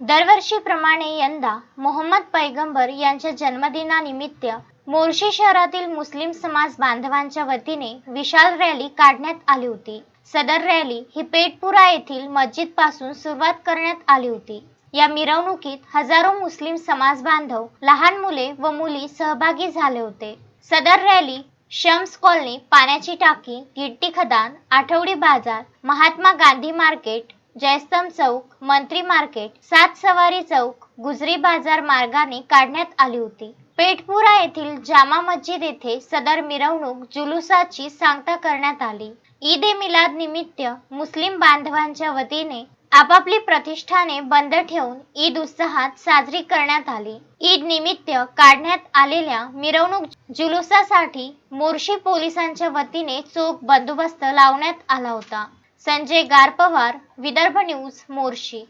दरवर्षीप्रमाणे यंदा मोहम्मद पैगंबर यांच्या जन्मदिनानिमित्त मोर्शी शहरातील मुस्लिम समाज बांधवांच्या वतीने विशाल रॅली काढण्यात आली होती. सदर रॅली ही पेटपुरा येथील मस्जिदपासून सुरुवात करण्यात आली होती. या मिरवणुकीत हजारो मुस्लिम समाज बांधव लहान मुले व मुली सहभागी झाले होते. सदर रॅली शम्स कॉलनी पाण्याची टाकी गिट्टी खदान आठवडी बाजार महात्मा गांधी मार्केट जयस्तंभ चौक मंत्री मार्केट सात सवारी चौक गुजरी बाजार मार्गाने काढण्यात आली होती. पेठपुरा येथील जामा मस्जिद येथे सदर मिरवणूक जुलुसाची सांगता करण्यात आली. ईद ए मिलाद निमित्त मुस्लिम बांधवांच्या वतीने आपापली प्रतिष्ठाने बंद ठेवून ईद उत्साहात साजरी करण्यात आली. ईद निमित्त काढण्यात आलेल्या मिरवणूक जुलुसासाठी मोर्शी पोलिसांच्या वतीने चोख बंदोबस्त लावण्यात आला होता. संजय गारपवार विदर्भ न्यूज मोर्शी